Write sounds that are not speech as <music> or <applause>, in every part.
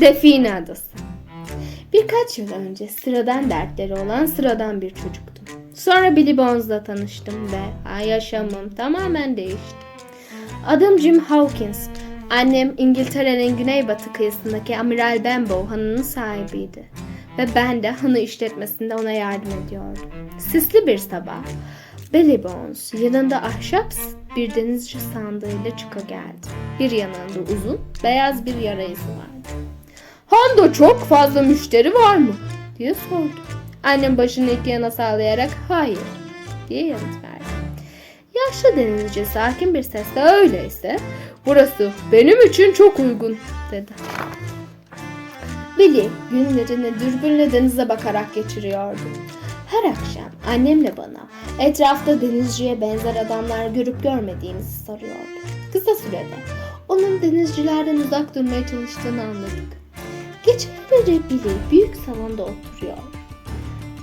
Define Adası. Birkaç yıl önce sıradan dertleri olan sıradan bir çocuktum. Sonra Billy Bones'la tanıştım ve yaşamım tamamen değişti. Adım Jim Hawkins. Annem İngiltere'nin güneybatı kıyısındaki Amiral Benbow hanının sahibiydi. Ve ben de hanı işletmesinde ona yardım ediyordum. Sisli bir sabah Billy Bones yanında ahşap bir denizci sandığıyla çıka geldi. Bir yanında uzun beyaz bir yara izi vardı. Handa çok fazla müşteri var mı? diye sordu. Annem başını iki yana sallayarak hayır diye yanıt verdi. Yaşlı denizci sakin bir sesle öyleyse burası benim için çok uygun dedi. Billy günlerini dürbünle denize bakarak geçiriyordu. Her akşam annemle bana etrafta denizciye benzer adamlar görüp görmediğimizi soruyordu. Kısa sürede onun denizcilerden uzak durmaya çalıştığını anladık. Geceleri Billy büyük salonda oturuyor.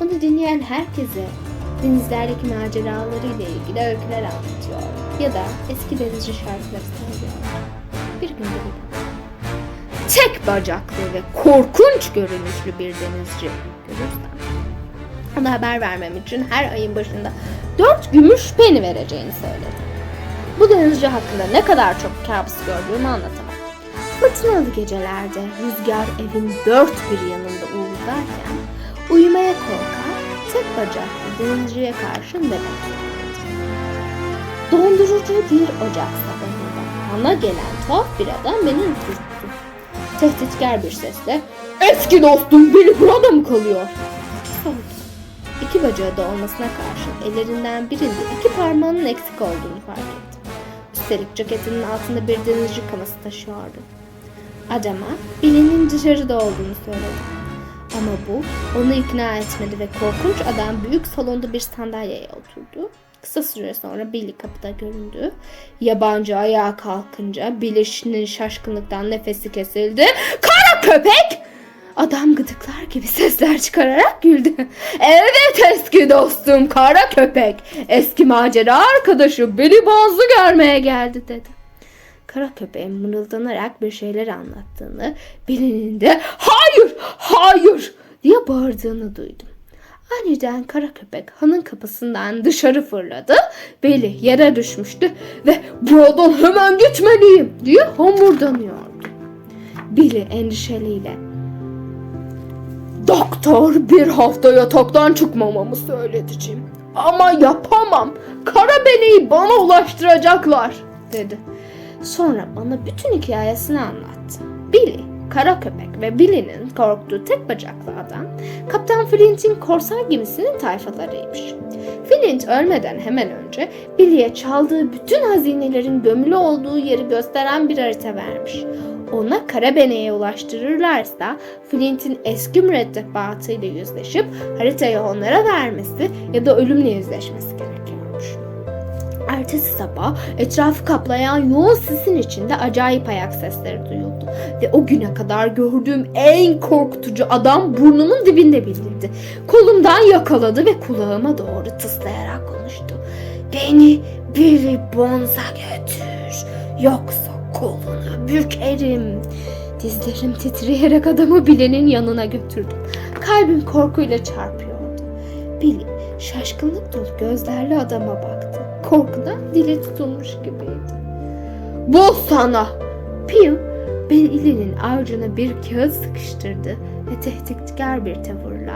Onu dinleyen herkese denizlerdeki maceralarıyla ilgili öyküler anlatıyor ya da eski denizci şarkıları söylüyor. Bir gün Billy tek bacaklı ve korkunç görünüşlü bir denizci görürsem ona haber vermem için her ayın başında dört gümüş peni vereceğini söyledi. Bu denizci hakkında ne kadar çok kabus gördüğümü anlatamam. Fırtınalı gecelerde rüzgar evin dört bir yanında uğuldarken uyumaya korkar tek bacaklı denizciye karşı nöbet. Dondurucu bir ocak sabahında bana gelen tuhaf bir adam beni ürküttü. Tehditkar bir sesle eski dostum Billy burada mı kalıyor? İki bacağı da olmasına karşın ellerinden birinde iki parmağının eksik olduğunu fark etti. Üstelik ceketinin altında bir denizci kaması taşıyordu. Adama Billy'nin dışarıda olduğunu söyledi. Ama bu onu ikna etmedi ve korkunç adam büyük salonda bir sandalyeye oturdu. Kısa süre sonra Billy kapıda göründü. Yabancı ayağa kalkınca Billy'nin şaşkınlıktan nefesi kesildi. Kara köpek! Adam gıdıklar gibi sesler çıkararak güldü. Evet eski dostum kara köpek. Eski macera arkadaşı Billy Bones'u görmeye geldi dedi. Kara köpeğin mırıldanarak bir şeyler anlattığını, Billy'nin de hayır, hayır diye bağırdığını duydum. Aniden kara köpek hanın kapısından dışarı fırladı. Billy yere düşmüştü ve buradan hemen gitmeliyim diye homurdanıyordu. Billy endişeliyle Doktor bir hafta yataktan çıkmamamı söyledi Jim. Ama yapamam. Kara beneyi bana ulaştıracaklar dedi. Sonra bana bütün hikayesini anlattı. Billy, kara köpek ve Billy'nin korktuğu tek bacaklı adam, Kaptan Flint'in korsan gemisinin tayfalarıymış. Flint ölmeden hemen önce Billy'e çaldığı bütün hazinelerin gömülü olduğu yeri gösteren bir harita vermiş. Ona Karabene'ye ulaştırırlarsa Flint'in eski mürettebatıyla yüzleşip haritayı onlara vermesi ya da ölümle yüzleşmesi gerekiyormuş. Ertesi sabah etrafı kaplayan yoğun sisin içinde acayip ayak sesleri duyuldu. Ve o güne kadar gördüğüm en korkutucu adam burnumun dibinde belirdi. Kolumdan yakaladı ve kulağıma doğru tıslayarak konuştu. Beni Billy Bonds'a götür. Yoksa kolunu bükerim. Dizlerim titreyerek adamı Billy'nin yanına götürdüm. Kalbim korkuyla çarpıyordu. Billy şaşkınlık dolu gözlerle adama baktı. Korkudan dili tutulmuş gibiydi. Bu sana! Pew Billy'nin avucuna bir kağıt sıkıştırdı ve tehditkar bir tavırla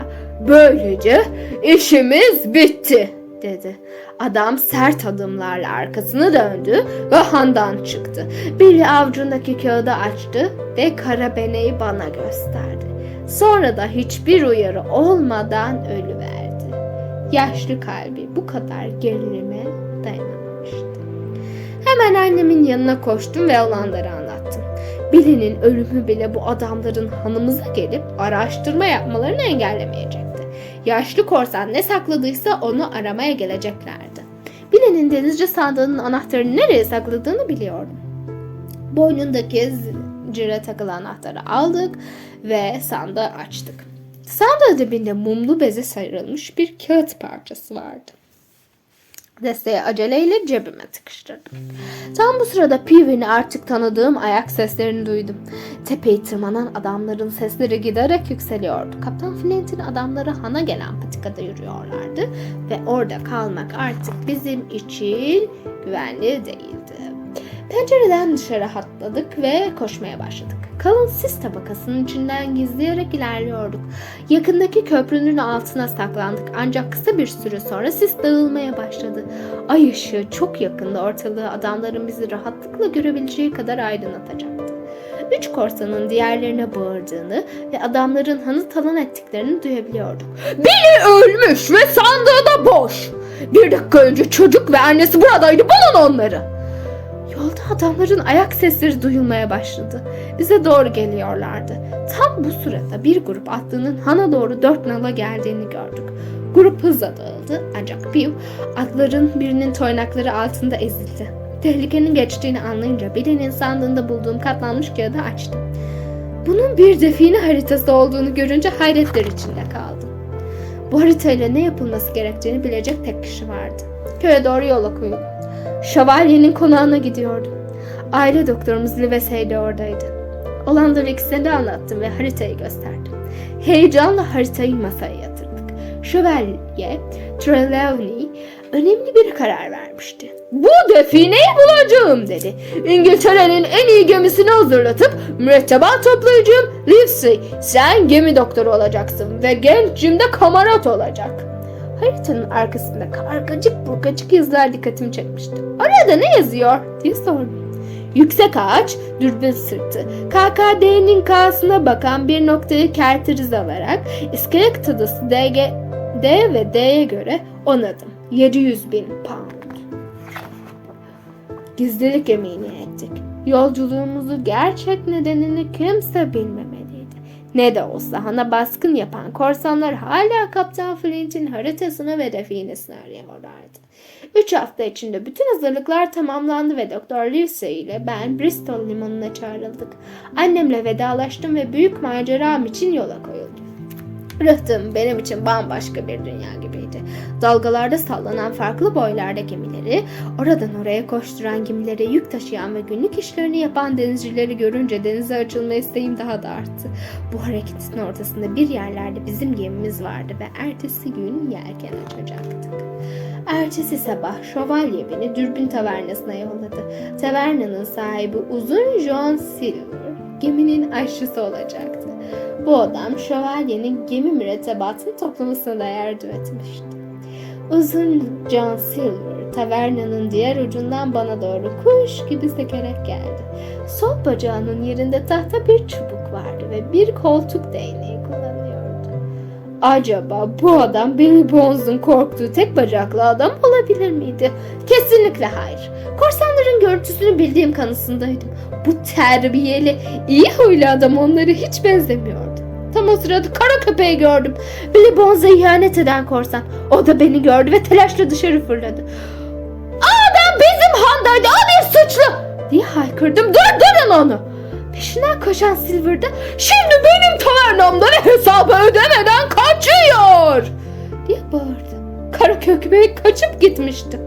böylece işimiz bitti dedi. Adam sert adımlarla arkasını döndü ve handan çıktı. Billy avucundaki kağıdı açtı ve kara beneyi bana gösterdi. Sonra da hiçbir uyarı olmadan ölüverdi. Yaşlı kalbi bu kadar gerilime dayanamamıştı. Hemen annemin yanına koştum ve olanları anlattım. Billy'nin ölümü bile bu adamların hanımıza gelip araştırma yapmalarını engellemeyecekti. Yaşlı korsan ne sakladıysa onu aramaya geleceklerdi. Billy'nin denizci sandığının anahtarını nereye sakladığını biliyordum. Boynundaki zincire takılı anahtarı aldık ve sandığı açtık. Sandığın dibinde mumlu beze sarılmış bir kağıt parçası vardı. Desteği aceleyle cebime tıkıştırdım. Tam bu sırada Peewee'ni artık tanıdığım ayak seslerini duydum. Tepeyi tırmanan adamların sesleri giderek yükseliyordu. Kaptan Flint'in adamları hana gelen patikada yürüyorlardı ve orada kalmak artık bizim için güvenli değildi. Pencereden dışarı atladık ve koşmaya başladık. Kalın sis tabakasının içinden gizleyerek ilerliyorduk. Yakındaki köprünün altına saklandık ancak kısa bir süre sonra sis dağılmaya başladı. Ay ışığı çok yakında ortalığı adamların bizi rahatlıkla görebileceği kadar aydınlatacaktı. Üç korsanın diğerlerine bağırdığını ve adamların hanı talan ettiklerini duyabiliyorduk. Biri ölmüş ve sandığı da boş. Bir dakika önce çocuk ve annesi buradaydı. Bulun onları. Adamların ayak sesleri duyulmaya başladı. Bize doğru geliyorlardı. Tam bu sırada bir grup atlının hana doğru dört nala geldiğini gördük. Grup hızla dağıldı ancak Pew atların birinin toynakları altında ezildi. Tehlikenin geçtiğini anlayınca birinin sandığında bulduğum katlanmış kağıdı açtım. Bunun bir define haritası olduğunu görünce hayretler içinde kaldım. Bu haritayla ne yapılması gerektiğini bilecek tek kişi vardı. Köye doğru yola koyuldum. Şövalyenin konağına gidiyordum. Aile doktorumuz Livesey de oradaydı. Olanları ikisine de anlattım ve haritayı gösterdim. Heyecanla haritayı masaya yatırdık. Şövalye Trelawney önemli bir karar vermişti. Bu defineyi bulacağım dedi. İngiltere'nin en iyi gemisini hazırlatıp mürettebat toplayacağım. Livesey sen gemi doktoru olacaksın ve genç Jim de kamarat olacak. Haritanın arkasında kargacık burkacık yazılar dikkatimi çekmişti. Orada ne yazıyor diye sordum. Yüksek ağaç, dürbün sırtı. KKD'nin K'sına bakan bir noktayı kerteriz alarak iskelet tadısı DG, D ve D'ye göre onadım. 700 bin pound. Gizlilik yemini ettik. Yolculuğumuzu gerçek nedenini kimse bilmemeliydi. Ne de olsa hana baskın yapan korsanlar hala Kaptan Flint'in haritasını ve definesini arıyorlardı. Üç hafta içinde bütün hazırlıklar tamamlandı ve Doktor Livesey ile ben Bristol limanına çağrıldık. Annemle vedalaştım ve büyük maceram için yola koyuldum. Rıhtım benim için bambaşka bir dünya gibiydi. Dalgalarda sallanan farklı boylarda gemileri, oradan oraya koşturan gemileri, yük taşıyan ve günlük işlerini yapan denizcileri görünce denize açılma isteğim daha da arttı. Bu hareketin ortasında bir yerlerde bizim gemimiz vardı ve ertesi gün yelken açacaktık. Ertesi sabah şövalye beni dürbün tavernasına yolladı. Tavernanın sahibi uzun John Silver geminin aşçısı olacaktı. Bu adam şövalyenin gemi mürettebatını toplamasına da yardım etmişti. Uzun John Silver tavernanın diğer ucundan bana doğru kuş gibi sekerek geldi. Sol bacağının yerinde tahta bir çubuk vardı ve bir koltuk değneği. Acaba bu adam Billy Bones'un korktuğu tek bacaklı adam olabilir miydi? Kesinlikle hayır. Korsanların görüntüsünü bildiğim kanısındaydım. Bu terbiyeli, iyi huylu adam onlara hiç benzemiyordu. Tam o sırada kara köpeği gördüm. Billy Bones'a ihanet eden korsan. O da beni gördü ve telaşla dışarı fırladı. Adam bizim handaydı, o bir suçlu! diye haykırdım. Durdurun onu! Peşinden koşan Silver de şimdi benim tavernamda ve hesabı ödemeden kaçıyor! diye bağırdı. Kara köpek kaçıp gitmişti.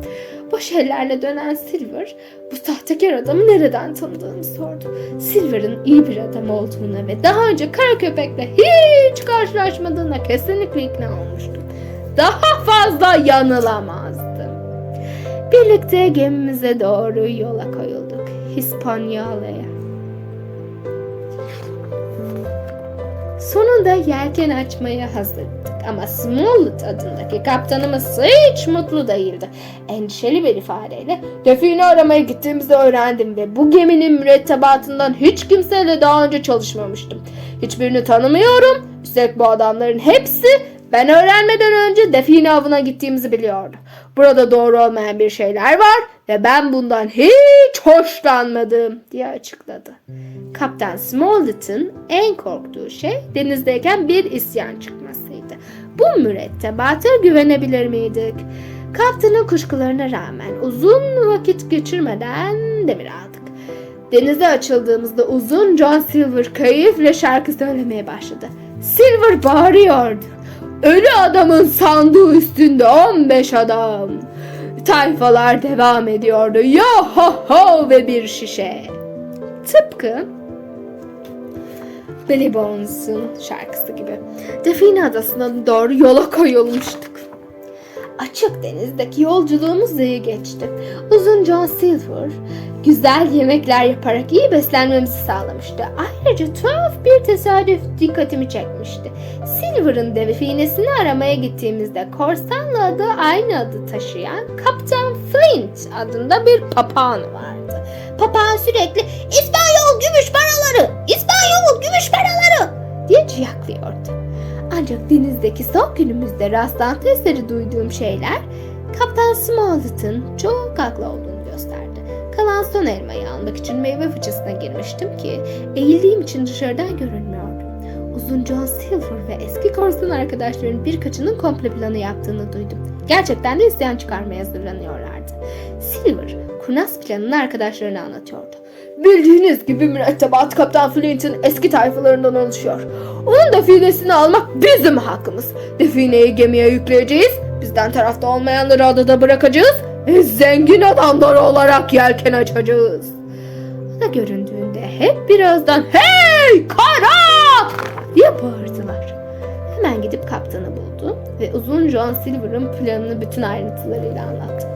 Boş ellerle dönen Silver bu sahtekar adamı nereden tanıdığını sordu. Silver'ın iyi bir adam olduğuna ve daha önce kara köpekle hiç karşılaşmadığına kesinlikle ikna olmuştum. Daha fazla yanılamazdım. Birlikte gemimize doğru yola koyulduk. Hispanyola'ya. Sonunda yelken açmaya hazırdık ama Smollett adındaki kaptanımız hiç mutlu değildi. Endişeli bir ifadeyle define aramaya gittiğimizi öğrendim ve bu geminin mürettebatından hiç kimseyle daha önce çalışmamıştım. Hiçbirini tanımıyorum. Üstelik bu adamların hepsi ben öğrenmeden önce define avına gittiğimizi biliyordu. Burada doğru olmayan bir şeyler var ve ben bundan hiç hoşlanmadım diye açıkladı. Kaptan Smollett'ın en korktuğu şey denizdeyken bir isyan çıkmasıydı. Bu mürettebata güvenebilir miydik? Kaptanın kuşkularına rağmen uzun vakit geçirmeden demir aldık. Denize açıldığımızda uzun John Silver keyifle şarkı söylemeye başladı. Silver bağırıyordu. Ölü adamın sandığı üstünde 15 adam. tayfalar devam ediyordu. Yo ho ho ve bir şişe. Tıpkı Billy Bones'un şarkısı gibi. Define adasına doğru yola koyulmuştuk. Açık denizdeki yolculuğumuz iyi geçti. Uzun John Silver güzel yemekler yaparak iyi beslenmemizi sağlamıştı. Ayrıca tuhaf bir tesadüf dikkatimi çekmişti. Silver'ın definesini aramaya gittiğimizde korsanla adı aynı adı taşıyan Kaptan Flint adında bir papağan vardı. Papağan sürekli İspanyol gümüş paraları, İspanyol gümüş paraları diye ciyaklıyordu. Ancak denizdeki son günümüzde rastlantı eseri duyduğum şeyler Kaptan Smollett'ın çok haklı olduğunu gösterdi. Kalan son elmayı almak için meyve fıçısına girmiştim ki eğildiğim için dışarıdan görünmüyordum. Uzun John Silver ve eski korsan arkadaşların birkaçının komple planı yaptığını duydum. Gerçekten de isyan çıkarmaya hazırlanıyorlardı. Silver, kurnaz planını arkadaşlarına anlatıyordu. Bildiğiniz gibi mürettebat Kaptan Flint'in eski tayfalarından oluşuyor. Onun definesini almak bizim hakkımız. Defineyi gemiye yükleyeceğiz. Bizden tarafta olmayanları adada bırakacağız. Ve zengin adamlar olarak yelken açacağız. O da göründüğünde hep birazdan hey kara diye bağırdılar. Hemen gidip kaptanı ve uzun John Silver'ın planını bütün ayrıntılarıyla anlattı.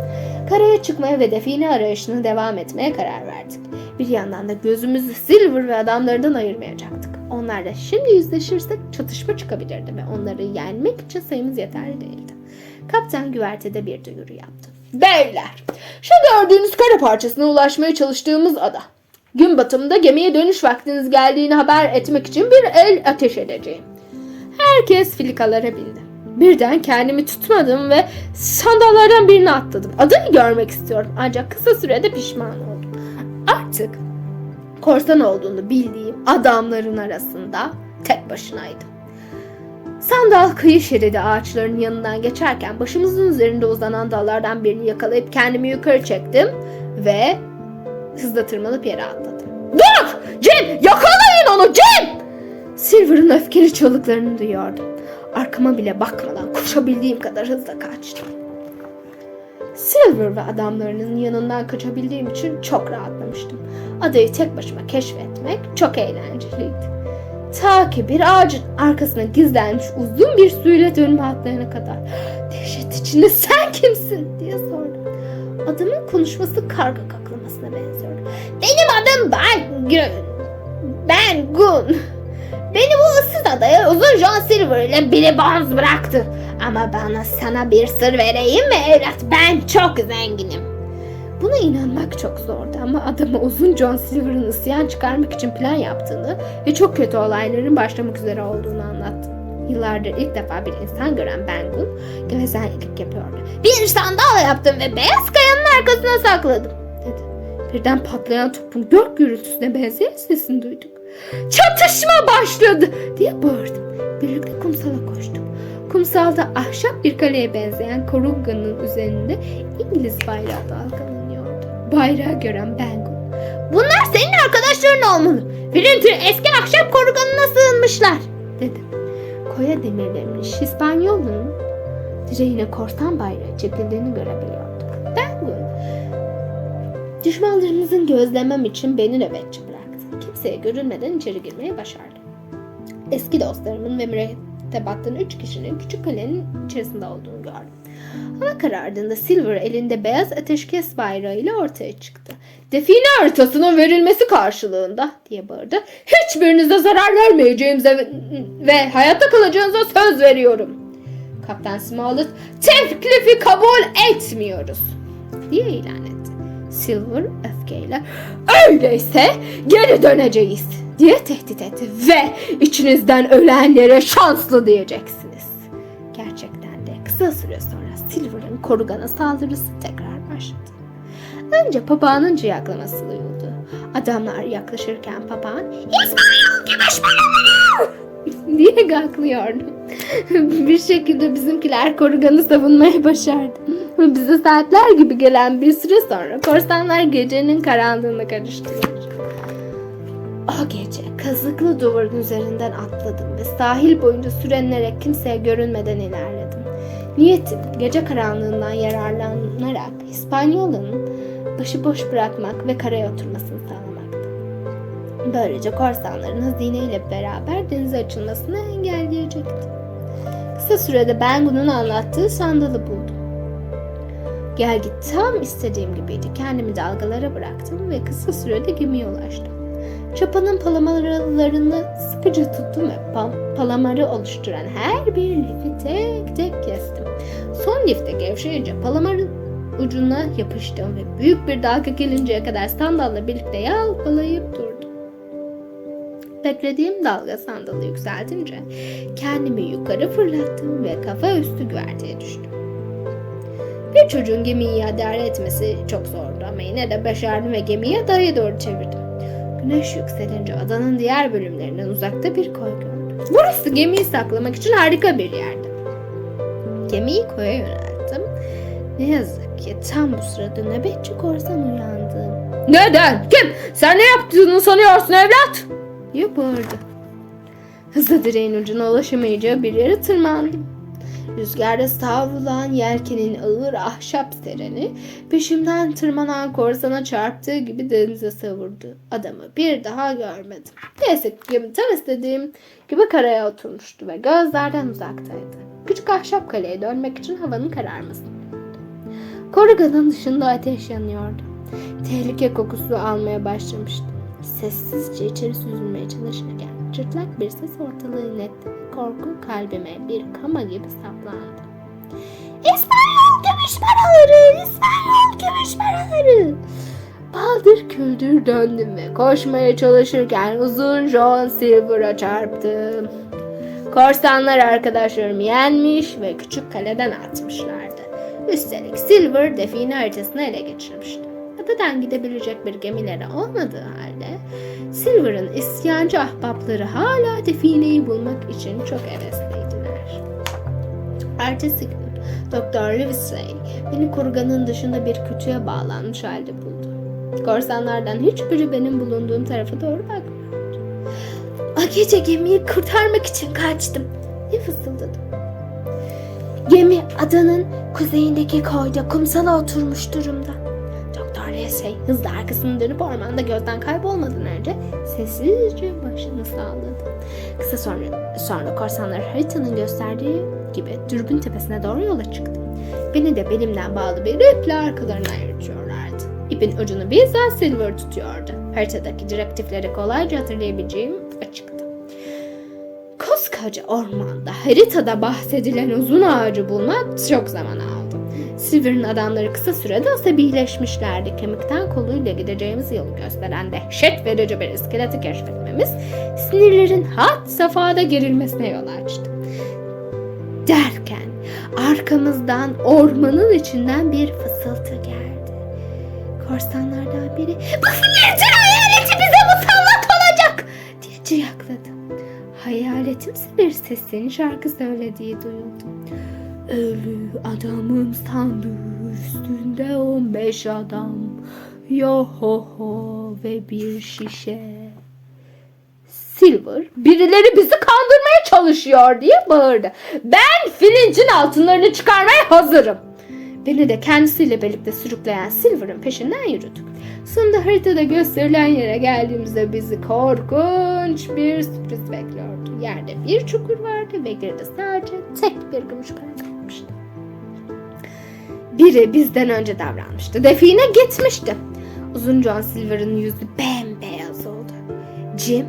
Karaya çıkmaya ve define arayışına devam etmeye karar verdik. Bir yandan da gözümüzü Silver ve adamlarından ayırmayacaktık. Onlarla şimdi yüzleşirsek çatışma çıkabilirdi ve onları yenmek için sayımız yeterli değildi. Kaptan güvertede bir duyuru yaptı. Beyler, şu gördüğünüz kara parçasına ulaşmaya çalıştığımız ada. Gün batımında gemiye dönüş vaktiniz geldiğini haber etmek için bir el ateş edeceğim. Herkes filikalara bindi. Birden kendimi tutmadım ve sandallardan birini atladım. Adını görmek istiyorum ancak kısa sürede pişman oldum. Artık korsan olduğunu bildiğim adamların arasında tek başınaydım. Sandal kıyı şeridi ağaçların yanından geçerken başımızın üzerinde uzanan dallardan birini yakalayıp kendimi yukarı çektim ve hızla tırmanıp yere atladım. Dur! Jim! Yakalayın onu Jim! Silver'ın öfkeli çığlıklarını duyuyordum. Arkama bile bakmadan koşabildiğim kadar hızla kaçtım. Silver ve adamlarının yanından kaçabildiğim için çok rahatlamıştım. Adayı tek başıma keşfetmek çok eğlenceliydi. Ta ki bir ağacın arkasına gizlenmiş uzun bir suyla dönme atlayana kadar. Dehşet içinde sen kimsin diye sordum. Adamın konuşması karga kaklamasına benziyordu. Benim adım Ben Gün. Ben Gun. Beni bu ıssız adaya uzun John Silver ile Billy Bones bıraktı. Ama bana sana bir sır vereyim mi evlat? Ben çok zenginim. Buna inanmak çok zordu ama adama uzun John Silver'ın isyan çıkarmak için plan yaptığını ve çok kötü olayların başlamak üzere olduğunu anlattı. Yıllardır ilk defa bir insan gören Bengun gevezenlik yapıyordu. Bir sandal yaptım ve beyaz kayanın arkasına sakladım dedi. Birden patlayan topun gök gürültüsüne benzeyen sesini duyduk. Çatışma başladı diye bağırdım. Birlikte kumsala koştuk. Kumsalda ahşap bir kaleye benzeyen korunganın üzerinde İngiliz bayrağı dalgalanıyordu. Bayrağı gören Bengun. Bunlar senin arkadaşların olmalı. Flint'in eski ahşap koruganına sığınmışlar dedi. Koya demirlenmiş İspanyol'un direğine korsan bayrağı çekildiğini görebiliyorduk. Bengun düşmanlarımızın gözlemem için beni nöbetçi. Kimseye görünmeden içeri girmeyi başardı. Eski dostlarımın ve mürettebattan üç kişinin küçük kalenin içerisinde olduğunu gördüm. Hava karardığında Silver elinde beyaz ateşkes bayrağı ile ortaya çıktı. Define haritasının verilmesi karşılığında diye bağırdı. Hiçbirinize zarar vermeyeceğimize ve, ve hayatta kalacağınıza söz veriyorum. Kaptan Smollett teklifi kabul etmiyoruz diye ilan etti. Silver öfkeyle öyleyse geri döneceğiz diye tehdit etti ve içinizden ölenlere şanslı diyeceksiniz. Gerçekten de kısa süre sonra Silver'ın korugana saldırısı tekrar başladı. Önce papağanın ciyaklaması duyuldu. Adamlar yaklaşırken papağan İsmail gümüş paraları <laughs> diye gaklıyordu. <laughs> bir şekilde bizimkiler koruganı savunmaya başardı. Bize saatler gibi gelen bir süre sonra korsanlar gecenin karanlığına karıştılar. O gece kazıklı duvarın üzerinden atladım ve sahil boyunca sürenerek kimseye görünmeden ilerledim. Niyetim gece karanlığından yararlanarak İspanyol'un başıboş bırakmak ve karaya oturmasını sağlamaktı. Böylece korsanların hazineyle beraber denize açılmasını engelleyecekti. Kısa sürede Bengu'nun anlattığı sandalı buldum. Gel git tam istediğim gibiydi. Kendimi dalgalara bıraktım ve kısa sürede gemiye ulaştım. Çapanın palamarlarını sıkıca tuttum ve pam- palamarı oluşturan her bir lifi tek tek kestim. Son lifte gevşeyince palamarın ucuna yapıştım ve büyük bir dalga gelinceye kadar sandalla birlikte yalpalayıp durdum. Beklediğim dalga sandalı yükseltince kendimi yukarı fırlattım ve kafa üstü güverteye düştüm. Bir çocuğun gemiyi idare etmesi çok zordu ama yine de başardım ve gemiyi adaya doğru çevirdim. Güneş yükselince adanın diğer bölümlerinden uzakta bir koy gördüm. Burası gemiyi saklamak için harika bir yerdi. Gemiyi koya yönelttim. Ne yazık ki tam bu sırada nöbetçi korsan uyandı. Neden? Kim? Sen ne yaptığını sanıyorsun evlat? diye bağırdı. Hızlı direğin ucuna ulaşamayacağı bir yere tırmandım. Rüzgarda savrulan yelkenin ağır ahşap sereni peşimden tırmanan korsana çarptığı gibi denize savurdu. Adamı bir daha görmedim. Neyse gemi tam istediğim gibi karaya oturmuştu ve gözlerden uzaktaydı. Küçük ahşap kaleye dönmek için havanın kararması. Koruganın dışında ateş yanıyordu. Tehlike kokusu almaya başlamıştı. Sessizce içeri süzülmeye çalışırken cırtlak bir ses ortalığı inetti. Korku kalbime bir kama gibi saplandı. İspanyol gümüş paraları! İspanyol gümüş paraları! Baldır küldür döndüm ve koşmaya çalışırken uzun John Silver'a çarptım. Korsanlar arkadaşlarımı yenmiş ve küçük kaleden atmışlardı. Üstelik Silver define haritasını ele geçirmişti. Adadan gidebilecek bir gemileri olmadığı halde Silver'ın isyancı ahbapları hala defineyi bulmak için çok hevesliydiler. Ertesi gün Doktor Livesey beni kurganın dışında bir kütüğe bağlanmış halde buldu. Korsanlardan hiçbiri benim bulunduğum tarafa doğru bakmıyordu. O gece gemiyi kurtarmak için kaçtım diye fısıldadım. Gemi adanın kuzeyindeki koyda kumsala oturmuş durumda. Hızla arkasını dönüp ormanda gözden kaybolmadan önce sessizce başını salladı. Kısa sonra, sonra korsanlar haritanın gösterdiği gibi dürbün tepesine doğru yola çıktı. Beni de belimden bağlı bir iple arkalarına yürütüyorlardı. İpin ucunu bizzat Silver tutuyordu. Haritadaki direktifleri kolayca hatırlayabileceğim açıktı. Koskoca ormanda haritada bahsedilen uzun ağacı bulmak çok zaman aldı. Silver'ın adamları kısa sürede asabileşmişlerdi. Kemikten koluyla gideceğimiz yolu gösteren dehşet verici bir iskeleti keşfetmemiz sinirlerin had safhada gerilmesine yol açtı. Derken arkamızdan ormanın içinden bir fısıltı geldi. Korsanlardan biri bu flirtin hayaleti bize musallat olacak diye ciyakladı. Hayaletimse bir sesin şarkı söylediği duyuldu. Ölü adamın sandığı üstünde on beş adam. Yo ho ho ve bir şişe. Silver birileri bizi kandırmaya çalışıyor diye bağırdı. Ben Flinch'in altınlarını çıkarmaya hazırım. Beni de kendisiyle birlikte sürükleyen Silver'ın peşinden yürüdük. Sonunda haritada gösterilen yere geldiğimizde bizi korkunç bir sürpriz bekliyordu. Yerde bir çukur vardı ve geride sadece tek bir gümüş para kalmıştı. Biri bizden önce davranmıştı. Define gitmişti. Uzun John Silver'ın yüzü bembeyaz oldu. Jim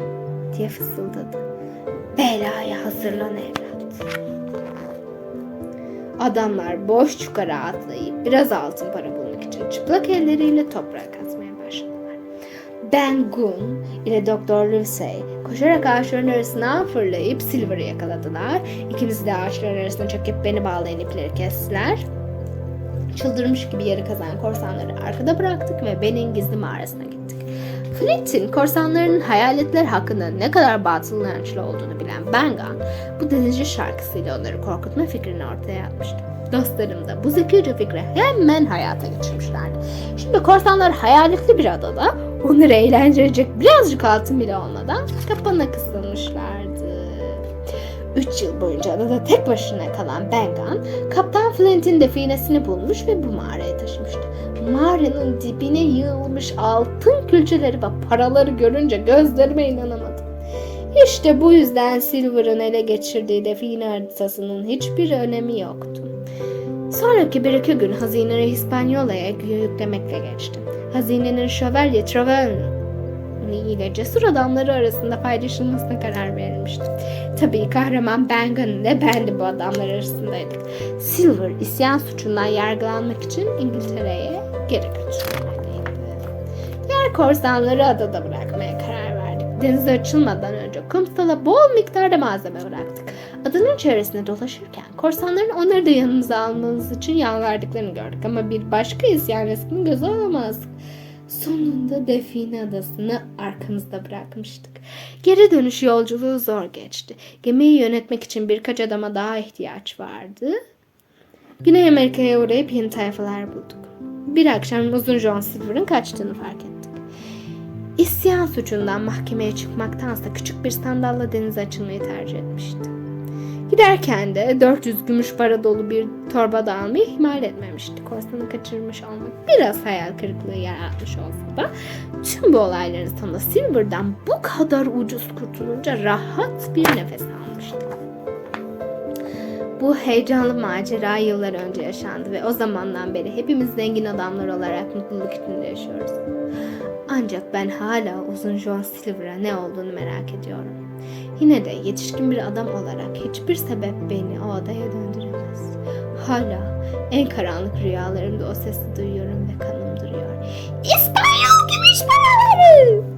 diye fısıldadı. Belaya hazırlan evlat. Adamlar boş çukura atlayıp biraz altın para bulmak için çıplak elleriyle toprağa kazmaya başladılar. Ben Gun ile Doktor Livesey koşarak ağaçların arasına fırlayıp Silver'ı yakaladılar. İkimiz de ağaçların arasına çekip beni bağlayan ipleri kestiler. Çıldırmış gibi yarı kazan korsanları arkada bıraktık ve Ben'in gizli mağarasına gittik. Flint'in korsanların hayaletler hakkında ne kadar batıl inançlı olduğunu bilen Bengan, bu denizci şarkısıyla onları korkutma fikrini ortaya atmıştı. Dostlarım da bu zekice fikri hemen hayata geçirmişlerdi. Şimdi korsanlar hayaletli bir adada onları eğlendirecek birazcık altın bile olmadan kapana kısılmışlardı. Üç yıl boyunca adada tek başına kalan Bengan, Kaptan Flint'in definesini bulmuş ve bu mağaraya taşımıştı. Mağaranın dibine yığılmış altın külçeleri ve paraları görünce gözlerime inanamadım. İşte bu yüzden Silver'ın ele geçirdiği define haritasının hiçbir önemi yoktu. Sonraki bir iki gün hazineleri Hispanyola'ya yüklemekle geçti. Hazinenin şövalye Travelli ile cesur adamları arasında paylaşılmasına karar verilmişti. Tabii kahraman Bengan ile ben de bu adamlar arasındaydık. Silver isyan suçundan yargılanmak için İngiltere'ye geri götürülmekteydi. Diğer korsanları adada bırakmaya. Denize açılmadan önce kumsala bol miktarda malzeme bıraktık. Adanın çevresinde dolaşırken korsanların onları da yanımıza almamız için yalvardıklarını gördük ama bir başka isyan resmini göze alamazdık. Sonunda Define Adası'nı arkamızda bırakmıştık. Geri dönüş yolculuğu zor geçti. Gemiyi yönetmek için birkaç adama daha ihtiyaç vardı. Güney Amerika'ya uğrayıp yeni tayfalar bulduk. Bir akşam uzun John Silver'ın kaçtığını fark ettik. İsyan suçundan mahkemeye çıkmaktansa küçük bir sandalla denize açılmayı tercih etmişti. Giderken de 400 gümüş para dolu bir torba da almayı ihmal etmemişti. Korsanı kaçırmış olmak biraz hayal kırıklığı yaratmış olsa da tüm bu olayların sonunda Silver'dan bu kadar ucuz kurtulunca rahat bir nefes almıştı. Bu heyecanlı macera yıllar önce yaşandı ve o zamandan beri hepimiz zengin adamlar olarak mutluluk içinde yaşıyoruz. Ancak ben hala uzun John Silver'a ne olduğunu merak ediyorum. Yine de yetişkin bir adam olarak hiçbir sebep beni o odaya döndüremez. Hala en karanlık rüyalarımda o sesi duyuyorum ve kanım duruyor. İspanyol gümüş paraları!